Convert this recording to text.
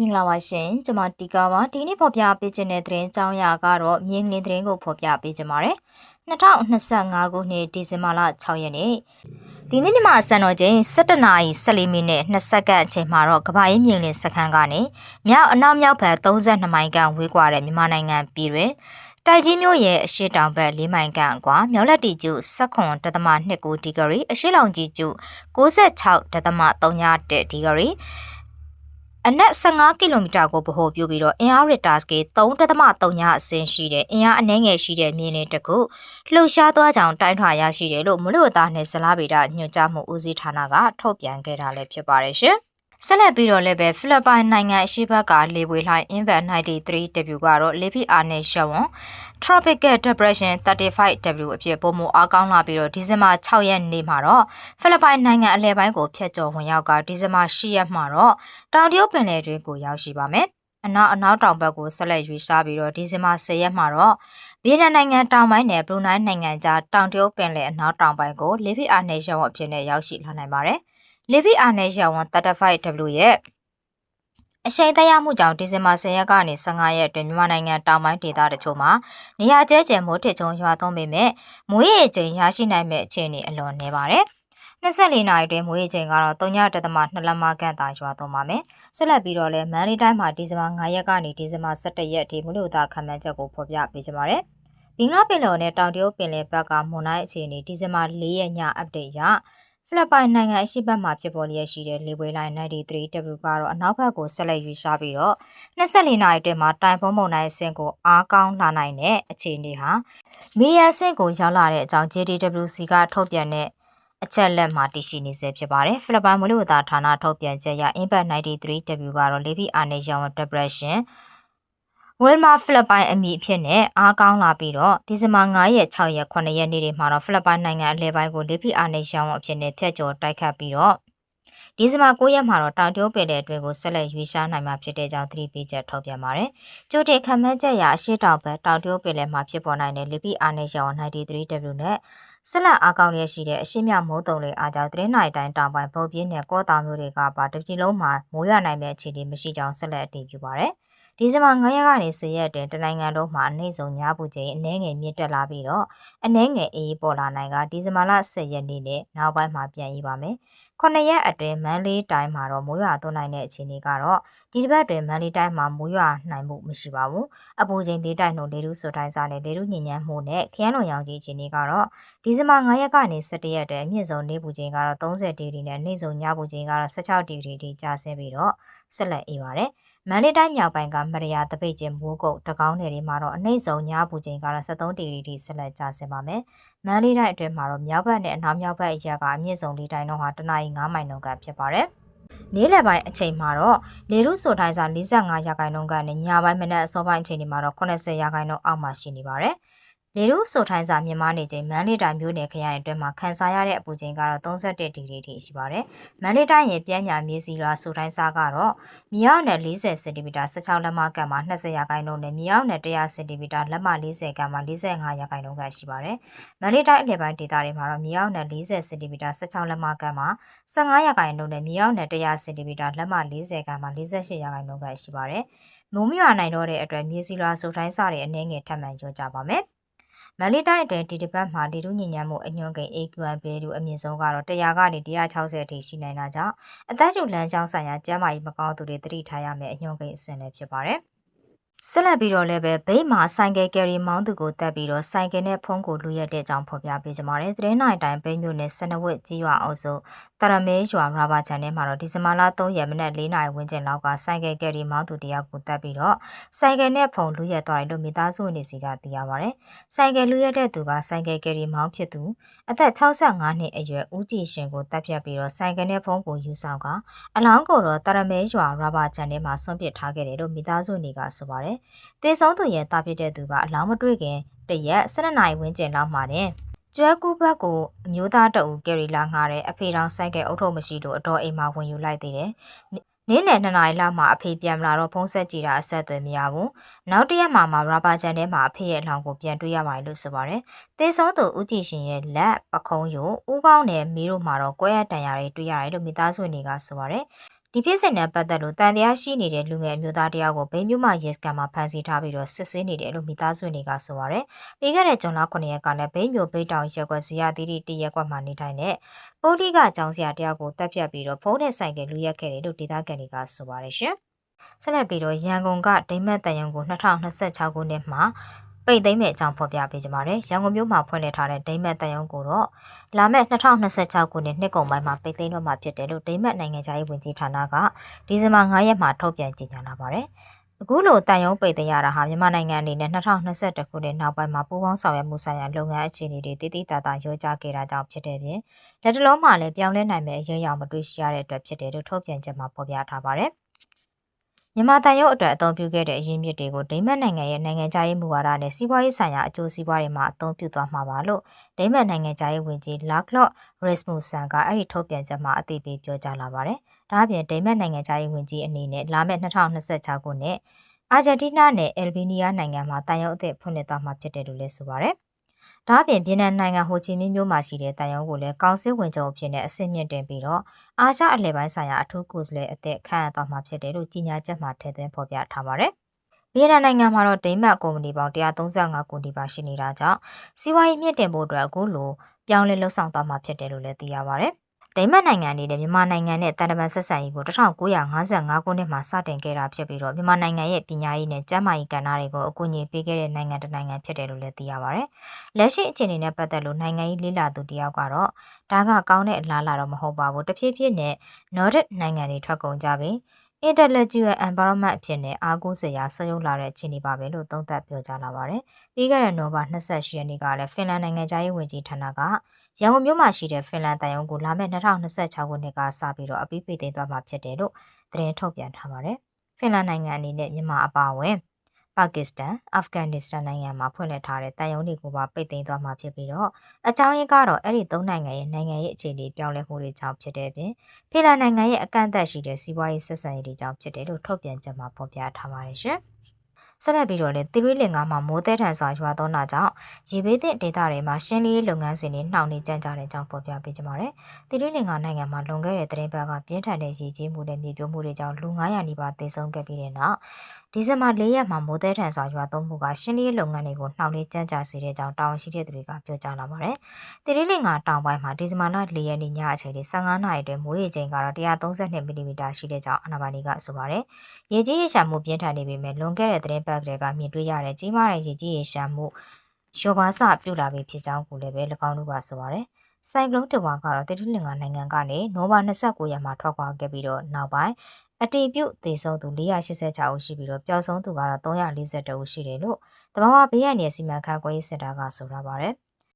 မင်္ဂလာပါရှင်ကျွန်မတီကာပါဒီနေ့ဖော်ပြပေးခြင်းတဲ့သတင်းကြောင်းရာကတော့မြင်းလင်းသတင်းကိုဖော်ပြပေးခြင်းပါတယ်2025ခုနှစ်ဒီဇင်ဘာလ6ရက်နေ့ဒီနေ့မြန်မာစံတော်ချိန်17နာရီ14မိနစ်20စက္ကန့်အချိန်မှာတော့ကဘာရေးမြင်းလင်းစခန်းကနေမြောက်အနောက်မြောက်ဘက်32မိုင်ခန့်ဝေးကွာတဲ့မြန်မာနိုင်ငံပြည်တွင်တိုက်ကြီးမျိုးရဲ့အရှိတောင်ဘက်၄မိုင်ခန့်ကွာမြောက်လက်တီကျု16.29ဒီဂရီအရှိလောင်ကြီးကျု96.31ဒီဂရီ အနက်15ကီလိုမီတာကိုဗဟိုပြုပြီးတော့အင်အားရစ်တာစကေ3.3အဆင့်ရှိတဲ့အင်အားအနည်းငယ်ရှိတဲ့မြင်းလေးတစ်ခုလှုပ်ရှားသွားကြောင်တိုင်းထွာရရှိတယ်လို့မလို့သားနဲ့ဇလားဗေဒညွှန်ကြားမှုဦးစီးဌာနကထုတ်ပြန်ခဲ့တာလည်းဖြစ်ပါတယ်ရှင်။ ဆက်လက်ပြီးတော့လည်းပဲဖိလစ်ပိုင်နိုင်ငံအရှေ့ဘက်ကလေပွေလှိုင်း Inver 93W ကတော့လေဖိအားနဲ့ရှောင်း Tropical Depression 35W အဖြစ်ပုံမအားကောင်းလာပြီးတော့ဒီဇင်ဘာ6ရက်နေ့မှာတော့ဖိလစ်ပိုင်နိုင်ငံအလဲပိုင်းကိုဖျက်ကျော်ဝင်ရောက်ကဒီဇင်ဘာ10ရက်မှာတော့တောင်တရုတ်ပင်လယ်တွင်းကိုရောက်ရှိပါမယ်။အနောက်အနောက်တောင်ဘက်ကိုဆက်လက်ရွေးစားပြီးတော့ဒီဇင်ဘာ10ရက်မှာတော့ဗီယက်နမ်နိုင်ငံတောင်ပိုင်းနဲ့ဘရူနိုင်းနိုင်ငံကြားတောင်တရုတ်ပင်လယ်အနောက်တောင်ပိုင်းကိုလေဖိအားနဲ့ရှောင်းအဖြစ်နဲ့ရောက်ရှိလာနိုင်ပါတယ်။ လေဗီအာနယ်ရဝန် 35W ရဲ့အရှိန်တရားမှုကြောင့်ဒီဇင်ဘာ10ရက်ကနေ15ရက်အတွင်းမြန်မာနိုင်ငံတောင်ပိုင်းဒေသတချို့မှာနေရာကျဲကျဲမိုးထစ်ချုံရွာသွန်းပေမဲ့မိုးရေချိန်ရရှိနိုင်မဲ့အခြေအနေအလွန်နေပါတယ်။24နာရီအတွင်းမိုးရေချိန်ကတော့3.2လက်မခန့်သာရွာသွန်းပါမယ်။ဆက်လက်ပြီးတော့လဲမန်လေးတိုင်းမှာဒီဇင်ဘာ9ရက်ကနေဒီဇင်ဘာ17ရက်အထိမလို့သားခံမှန်းချက်ကိုဖော်ပြပေးကြပါမယ်။ဘင်္ဂလားပင်လယ်နဲ့တောင်တရုတ်ပင်လယ်ဘက်ကမွန်တိုင်းအခြေအနေဒီဇင်ဘာ4ရက်ည update ရ ဖိလစ်ပိုင်နိုင်ငံအရှေ့ဘက်မှာဖြစ်ပေါ်လျက်ရှိတဲ့လေပွေလိုင်း 93W ကတော့အနောက်ဘက်ကိုဆက်လက်ရွေ့ရှားပြီးတော့24နာရီအတွင်းမှာတိုင်ဖုံးမုန်တိုင်းအဆင့်ကိုအားကောင်းလာနိုင်တဲ့အခြေအနေဟာမီယံအဆင့်ကိုရောက်လာတဲ့အကြောင်း JDWC ကထုတ်ပြန်တဲ့အချက်လက်မှာတည်ရှိနေစေဖြစ်ပါတယ်ဖိလစ်ပိုင်မူလဝတ္တဌာနထုတ်ပြန်ချက်အရ Impact 93W ကတော့လေဗီအာနေရောင် depression ဝဲမာဖိလစ်ပိုင်အမည်အဖြစ်နဲ့အားကောင်းလာပြီးတော့ဒီဇင်ဘာ9ရက်6ရက်9ရက်နေ့တွေမှာတော့ဖိလစ်ပိုင်နိုင်ငံအလဲပိုင်းကိုလေဖိအားနဲ့ရှောင်းအဖြစ်နဲ့ဖျက်ကျော်တိုက်ခတ်ပြီးတော့ဒီဇင်ဘာ9ရက်မှာတော့တောင်တရုတ်ပင်လယ်အတွင်းကိုဆက်လက်ရွေးရှားနိုင်မှာဖြစ်တဲ့ကြောင်းသတိပေးချက်ထုတ်ပြန်ပါတယ်။ကြိုတင်ခံမှန်းချက်အရအရှိတောင်ဘက်တောင်တရုတ်ပင်လယ်မှာဖြစ်ပေါ်နိုင်တဲ့လေဖိအားနဲ့ရှောင်း 93W နဲ့ဆက်လက်အားကောင်းရရှိတဲ့အရှိမြမိုးတုံလေးအားကြောင့်သတင်းနိုင်တိုင်းတောင်ပိုင်းပုံပြင်းနဲ့ကောတာမျိုးတွေကပါတပြည်လုံးမှာမိုးရွာနိုင်တဲ့အခြေအနေမရှိကြောင်းဆက်လက်အတည်ပြုပါတယ်။ ဒီဇင်ဘာ9ရက်ကနေ10ရက်အတွင်းတနိုင်ငံလုံးမှာအနည်းဆုံးညပူချိန်အနည်းငယ်မြင့်တက်လာပြီးတော့အနည်းငယ်အေးပေါ်လာနိုင်ကဒီဇင်ဘာလ10ရက်နေ့နဲ့နောက်ပိုင်းမှာပြန်ရေးပါမယ်။9ရက်အတွင်းမန်လေးတိုင်းမှာတော့မိုးရွာသွန်းနိုင်တဲ့အခြေအနေကတော့ဒီတစ်ပတ်တွင်မန်လေးတိုင်းမှာမိုးရွာနိုင်မှုမရှိပါဘူး။အပူချိန်လေးတိုင်းနှုန်းလေထုဆိုတိုင်းစားနဲ့လေထုညဉ့်ညမ်းမှုနဲ့ခရမ်းလွန်ရောင်ကြီးအခြေအနေကတော့ဒီဇင်ဘာ9ရက်ကနေ17ရက်အတွင်းအမြင့်ဆုံးနေပူချိန်ကတော့30ဒီဂရီနဲ့နေ့ဆုံးညပူချိန်ကတော့16ဒီဂရီထိကျဆင်းပြီးတော့ဆက်လက်အေးပါတယ်။ မန္တလေးတိုင်းမြောက်ပိုင်းကမရယာတပိတ်ကျင်းမိုးကုတ်တကောင်းနယ်တွေမှာတော့အနှိမ့်ဆုံးညပူချိန်ကတော့73ဒီဂရီထိဆက်လက်ကျဆင်းပါမယ်။မန္တလေးတိုင်းအတွင်းမှာတော့မြောက်ဘက်နဲ့အနောက်မြောက်ဘက်အရာကအမြင့်ဆုံးလေးတိုင်းတော့ဟာတနအီ9မိုင်နှုန်းကဖြစ်ပါတယ်။နေ့လယ်ပိုင်းအချိန်မှာတော့လေရုဆိုတိုင်းစာ45ရာခိုင်နှုန်းကနေညပိုင်းမနက်အစောပိုင်းအချိန်တွေမှာတော့80ရာခိုင်နှုန်းအောက်မှာရှိနေပါတယ်။ လေတို့ဆိုထိုင်းစာမြန်မာနေချိန်မန်လေးတိုင်းမြို့နယ်ခရိုင်အတွင်းမှာခန်းစားရတဲ့အပူချိန်ကတော့31ဒီဂရီထိရှိပါတယ်။မန်လေးတိုင်းရဲ့ပြင်းပြမြေစီရွာဆိုထိုင်းစာကတော့မြေအောက်နယ်40စင်တီမီတာ16လက်မကမှာ20ရာခိုင်နှုန်းနဲ့မြေအောက်နယ်100စင်တီမီတာလက်မ40ကမှာ45ရာခိုင်နှုန်းကရှိပါတယ်။မန်လေးတိုင်းအလယ်ပိုင်းဒေသတွေမှာတော့မြေအောက်နယ်40စင်တီမီတာ16လက်မကမှာ15ရာခိုင်နှုန်းနဲ့မြေအောက်နယ်100စင်တီမီတာလက်မ40ကမှာ48ရာခိုင်နှုန်းကရှိပါတယ်။မိုးမြွာနိုင်တော့တဲ့အတွက်မြေစီလွာဆိုထိုင်းစာတွေအနေငယ်ထပ်မံညွှန်ကြပါမယ်။ မန္တလေးတိုင်းအတွင်းဒီတစ်ပတ်မှာလေထုညဉ့်ညမ်းမှုအညွှန်းကိန်း AQI ဘဲလူအမြင့်ဆုံးကတော့100ကနေ160အထိရှိနိုင်တာကြောင့်အသက်ရှူလမ်းကြောင်းဆိုင်ရာကျန်းမာရေးမကောင်းသူတွေသတိထားရမယ့်အညွှန်းကိန်းအဆင့်လည်းဖြစ်ပါတယ်။ ဆက်လက်ပြီးတော့လည်းပဲဗိတ်မှာဆိုင်ကယ်ကယ်ရီမောင်းသူကိုတက်ပြီးတော့ဆိုင်ကယ်နဲ့ဖုန်းကိုလူရက်တဲ့အကြောင်းဖော်ပြပေးကြပါတယ်။သတင်းနိုင်တိုင်းဗိတ်မြို့နယ်စနဝက်ကြီးရွာအောင်စုတရမဲရွာရာဘာချန်ထဲမှာတော့ဒီဇင်ဘာလ3ရက်မနက်4နာရီဝန်းကျင်လောက်ကဆိုင်ကယ်ကယ်ရီမောင်းသူတယောက်ကိုတက်ပြီးတော့ဆိုင်ကယ်နဲ့ဖုန်းလူရက်သွားတယ်လို့မိသားစုဝင်တွေစီကသိရပါတယ်။ဆိုင်ကယ်လူရက်တဲ့သူကဆိုင်ကယ်ကယ်ရီမောင်းဖြစ်သူအသက်65နှစ်အရွယ်ဦးကြည်ရှင်ကိုတပ်ဖြတ်ပြီးတော့ဆိုင်ကယ်နဲ့ဖုန်းကိုယူဆောင်ကအလောင်းကိုတော့တရမဲရွာရာဘာချန်ထဲမှာဆွန့်ပစ်ထားခဲ့တယ်လို့မိသားစုတွေကဆိုပါတယ်။တေဆုံးသူရဲ့တာဖြစ်တဲ့သူကအလောင်းမတွေ့ခင်တရက်12နာရီဝန်းကျင်လောက်မှာတဲ့ကျွဲကူဘက်ကိုအမျိုးသားတအူကယ်ရီလာငှားတဲ့အဖေတော်ဆိုင်ကယ်အုပ်ထုပ်မရှိလို့အတော်အိမ်မှာဝင်ယူလိုက်သေးတယ်။နေ့နယ်2နာရီလောက်မှအဖေပြန်လာတော့ဖုန်းဆက်ကြည့်တာအဆက်အသွယ်မရဘူး။နောက်တရက်မှမှရာဘာချန်ထဲမှာအဖေရဲ့အလောင်းကိုပြန်တွေ့ရပါတယ်လို့ဆိုပါတယ်။တေဆုံးသူဦးကြည်ရှင်ရဲ့လက်ပခုံးယိုဦးကောင်းနဲ့မီးတို့မှာတော့ကွဲရတန်ရာတွေတွေ့ရတယ်လို့မိသားစုဝင်တွေကဆိုပါတယ်။ ဒီဖြစ်စဉ်နဲ့ပတ်သက်လို့တန်တရားရှိနေတဲ့လူငယ်အမျိုးသားတယောက်ကိုဘိန်းမြို့မှာရဲစခန်းမှာဖမ်းဆီးထားပြီးတော့စစ်ဆေးနေတယ်လို့မိသားစုဝင်တွေကဆိုပါတယ်။ပြီးခဲ့တဲ့ဇွန်လ9ရက်ကလည်းဘိန်းမြို့ဘိတ်တောင်ရက်ကွက်ဇီယာတီတီတရက်ကွက်မှာနေထိုင်တဲ့ပိုလီကကျောင်းဆရာတယောက်ကိုတပ်ဖြတ်ပြီးတော့ဖုန်းနဲ့ဆိုင်ကလူရက်ခဲ့တယ်လို့ဒေသခံတွေကဆိုပါတယ်ရှင်။ဆက်လက်ပြီးတော့ရန်ကုန်ကဒိမတ်တန်ယုံကို2026ခုနှစ်မှာ ပိတ်သိမ်းမဲ့အကြောင်းဖော်ပြပေးကြပါမယ်။ရန်ကုန်မြို့မှာဖွင့်လှစ်ထားတဲ့ဒိမတ်တန်ယုံကိုတော့လာမယ့်2026ခုနှစ်နှစ်ကုန်ပိုင်းမှာပိတ်သိမ်းတော့မှာဖြစ်တယ်လို့ဒိမတ်နိုင်ငံသားရေးဝန်ကြီးဌာနကဒီဇင်ဘာ9ရက်မှာထုတ်ပြန်ကြေညာလာပါတယ်။အခုလိုတန်ယုံပိတ်သိမ်းရတာဟာမြန်မာနိုင်ငံအနေနဲ့2021ခုနှစ်နောက်ပိုင်းမှာပူးပေါင်းဆောင်ရွက်မှုဆိုင်ရာလုပ်ငန်းအခြေအနေတွေတည်တည်တသာရောကြားခဲ့တာကြောင့်ဖြစ်တဲ့ပြင်လက်တလုံးမှာလည်းပြောင်းလဲနိုင်မယ့်အရေးအယောင်မတွေ့ရှိရတဲ့အတွက်ဖြစ်တယ်လို့ထုတ်ပြန်ချက်မှာဖော်ပြထားပါတယ်။ မြန်မာတန်ရုပ်အတွက်အသုံးပြုခဲ့တဲ့အရင်းမြစ်တွေကိုဒိမတ်နိုင်ငံရဲ့နိုင်ငံခြားရေးမူဝါဒနဲ့စီးပွားရေးဆိုင်ရာအကျိုးစီးပွားတွေမှာအသုံးပြုသွားမှာပါလို့ဒိမတ်နိုင်ငံခြားရေးဝန်ကြီးလာကလော့ရက်စ်မူဆန်ကအဲ့ဒီထုတ်ပြန်ချက်မှာအသိပေးပြောကြားလာပါတယ်။ဒါအပြင်ဒိမတ်နိုင်ငံခြားရေးဝန်ကြီးအနေနဲ့လာမယ့်2026ခုနှစ်အာဂျင်တီးနားနဲ့အယ်ဘီနီးယားနိုင်ငံမှာတန်ရုပ်အသစ်ဖွင့်လှစ်သွားမှာဖြစ်တယ်လို့လည်းဆိုပါတယ်။ ဒါအပြင်ပြည်내နိုင်ငံဟိုချီမင်းမြို့မှာရှိတဲ့တန်ရုံးကိုလည်းကောင်စစ်ဝင်ချုပ်အဖြစ်နဲ့အဆင့်မြင့်တင်ပြီးတော့အာရှအလဲပိုင်းဆိုင်ရာအထူးကိုယ်စားလှယ်အသစ်ခန့်အပ်သွားမှာဖြစ်တယ်လို့ကြေညာချက်မှာထည့်သွင်းဖော်ပြထားပါတယ်။ပြည်내နိုင်ငံမှာတော့ဒိမတ်ကုမ္ပဏီပေါင်း135ကုမ္ပဏီပါရှိနေတာကြောင့်စီးပွားရေးမြင့်တင်ဖို့အတွက်အခုလိုပြောင်းလဲလှုပ်ဆောင်သွားမှာဖြစ်တယ်လို့လည်းသိရပါတယ်။ ဒိမတ်နိုင်ငံအနေနဲ့မြန်မာနိုင်ငံနဲ့တန်တမန်ဆက်ဆံရေးကို1955ခုနှစ်မှာစတင်ခဲ့တာဖြစ်ပြီးတော့မြန်မာနိုင်ငံရဲ့ပညာရေးနဲ့ကျန်းမာရေးကဏ္ဍတွေကိုအကူအညီပေးခဲ့တဲ့နိုင်ငံတစ်နိုင်ငံဖြစ်တယ်လို့လည်းသိရပါတယ်။လက်ရှိအခြေအနေနဲ့ပတ်သက်လို့နိုင်ငံရေးလေ့လာသူတယောက်ကတော့ဒါကကောင်းတဲ့အလားအလာတော့မဟုတ်ပါဘူး။တဖြည်းဖြည်းနဲ့ Nordic နိုင်ငံတွေထွက်ကုန်ကြပြီ။ intellectual environment အဖြစ်နဲ့အားကိုးစရာဆွေးနွေးလာတဲ့အခြေအနေပါပဲလို့သုံးသပ်ပြောကြားလာပါတယ်။ပြီးခဲ့တဲ့နိုဘာ28ရက်နေ့ကလည်းဖင်လန်နိုင်ငံသားရေးဝန်ကြီးဌာနကရန်ကုန်မြို့မှာရှိတဲ့ဖင်လန်တန်ယုံကိုလာမယ့်2026ခုနှစ်ကစပြီးတော့အပိပိသိမ်းသွားမှာဖြစ်တယ်လို့သတင်းထုတ်ပြန်ထားပါတယ်။ဖင်လန်နိုင်ငံအနေနဲ့မြန်မာအပါအဝင် ပါကစ္စတန်၊အာဖဂန်နစ္စတန်နိုင်ငံမှာဖွင့်လှစ်ထားတဲ့တန်ယုံတွေကိုပါပိတ်သိမ်းသွားမှာဖြစ်ပြီးတော့အကြောင်းရင်းကတော့အဲ့ဒီသုံးနိုင်ငံရဲ့နိုင်ငံရေးအခြေအနေပြောင်းလဲမှုတွေကြောင့်ဖြစ်တဲ့ပြင်ဖင်လန်နိုင်ငံရဲ့အကန့်အသတ်ရှိတဲ့စီးပွားရေးဆက်ဆံရေးတွေကြောင့်ဖြစ်တယ်လို့ထုတ်ပြန်ချက်မှာဖော်ပြထားပါတယ်ရှင်။ဆက်လက်ပြီးတော့လည်းသီရိလင်္ကာမှာမိုးသည်ထန်စွာရွာသွန်းတာကြောင့်ရေဘေးသင့်ဒေသတွေမှာရှင်းလင်းရေးလုပ်ငန်းစဉ်တွေနှောင့်နှေးကြန့်ကြာတဲ့အကြောင်းဖော်ပြပေးကြပါမယ်။သီရိလင်္ကာနိုင်ငံမှာလွန်ခဲ့တဲ့သတင်းပတ်ကပြင်းထန်တဲ့ရေကြီးမှုနဲ့မြေပြိုမှုတွေကြောင့်လူ900နီးပါးသေဆုံးခဲ့ပြီးတဲ့နောက် ဒီဇင်ဘာ၄ရက်မှာမိုးသည်ထန်စွာရွာသွန်းမှုကရှင်းလင်းရေးလုပ်ငန်းတွေကိုနှောင့်နှေးကြန့်ကြာစေတဲ့အကြောင်းတာဝန်ရှိတဲ့သူတွေကပြောကြားလာပါတယ်။တိရိလင်္ကာတောင်ပိုင်းမှာဒီဇင်ဘာလ၄ရက်နေ့ညအချိန်လေး15နာရီတွင်မိုးရေချိန်ကတော့132မီလီမီတာရှိတဲ့အကြောင်းအနာဘာနီကဆိုပါတယ်။ရေကြီးရေရှာမှုပြင်းထန်နေပေမဲ့လွန်ခဲ့တဲ့သတင်းပတ်ကလေးကမြင်တွေ့ရတဲ့ကြီးမားတဲ့ရေကြီးရေရှာမှုရောပါစပြုလာပြီဖြစ်ကြောင်းကိုလည်းပဲ၎င်းတို့ကဆိုပါတယ်။ဆိုင်ကလုန်းတဝါကတော့တိရိလင်္ကာနိုင်ငံကနေနိုဘာ29ရက်မှာထွက်ခွာခဲ့ပြီးတော့နောက်ပိုင်း အတီးပြုတ်သေဆုံးသူ486ဦးရှိပြီးတော့ပျောက်ဆုံးသူကတော့342ဦးရှိတယ်လို့တဘာဝဘေးရန်နယ်စီမံခန့်ခွဲရေးစင်တာကဆိုထားပါတယ်